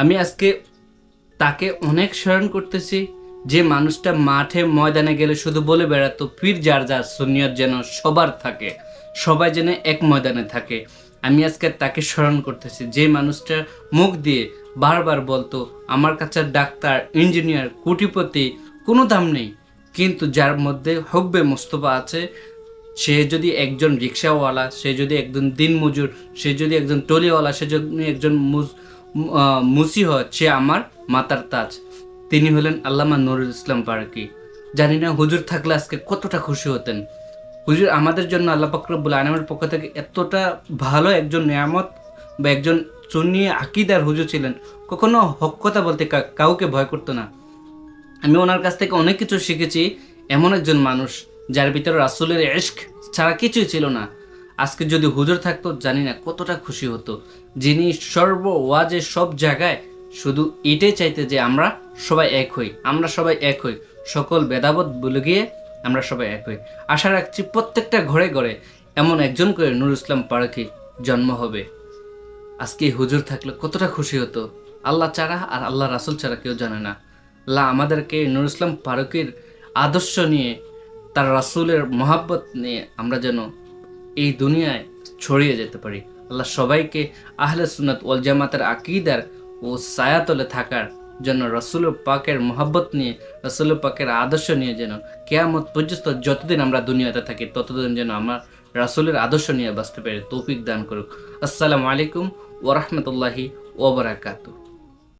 আমি আজকে তাকে অনেক স্মরণ করতেছি যে মানুষটা মাঠে ময়দানে গেলে শুধু বলে বেড়াতো, পীর যার যার সুনিয়ত যেন সবার থাকে, সবাই যেন এক ময়দানে থাকে। আমি আজকে তাকে স্মরণ করতেছি যে মানুষটা মুখ দিয়ে বারবার বলতো, আমার কাছে ডাক্তার, ইঞ্জিনিয়ার, কোটিপতি, কোনো দাম নেই। কিন্তু যার মধ্যে হব্বে মোস্তফা আছে, সে যদি একজন রিক্সাওয়ালা, সে যদি একজন দিনমজুর, সে যদি একজন টলিওয়ালা, সে যদি একজন মুস- মু- আহ, মুসি হয় সে আমার মাতার তাজ। তিনি হলেন আল্লামা নুরুল ইসলাম পারকি জানি না হুজুর থাকলে আজকে কতটা খুশি হতেন। হুজুর আমাদের জন্য আল্লাহ পাকরবুল আনামের পক্ষ থেকে এতটা ভালো একজন নিয়ামত বা একজন সুন্নি আকিদার হুজুর ছিলেন কখনো হক কথা বলতে কাউকে ভয় করতো না। আমি ওনার কাছ থেকে অনেক কিছু শিখেছি এমন একজন মানুষ যার ভিতরে রাসুলের এশক ছাড়া কিছুই ছিল না। আজকে যদি হুজুর থাকতো, জানি না কতটা খুশি হতো। যিনি সর্ব ওয়াজে সব জায়গায় শুধু এটাই চাইতে যে আমরা সবাই এক হই, আমরা সবাই এক হই। সকল ভেদাবোধ বলে গিয়ে আমরা সবাই এক হই। আশা রাখছি প্রত্যেকটা ঘরে ঘরে এমন একজন করে নুর ইসলাম পারখি জন্ম হবে। আজকে হুজুর থাকলে কতটা খুশি হতো। আল্লাহ ছাড়া আর আল্লাহ রাসুল ছাড়া কেউ জানে না। আল্লাহ আমাদেরকে নুর ইসলাম ফারুকের আদর্শ নিয়ে, তার রাসুলের মহাব্বত নিয়ে আমরা যেন এই দুনিয়ায় ছড়িয়ে যেতে পারি। আল্লাহ সবাইকে আহলে সুনাত ওয়াল জামাতের আকিদার ও সায়াতলে থাকার জন্য রসুল পাকের মহাব্বত নিয়ে, রসুল পাকের আদর্শ নিয়ে যেন কেয়ামত পর্যন্ত যতদিন আমরা দুনিয়াতে থাকি, ততদিন যেন আমার রাসুলের আদর্শ নিয়ে বাঁচতে পারি, তৌফিক দান করুক। আসসালামু আলাইকুম ওরহমতুল্লাহি ওবরাকাতু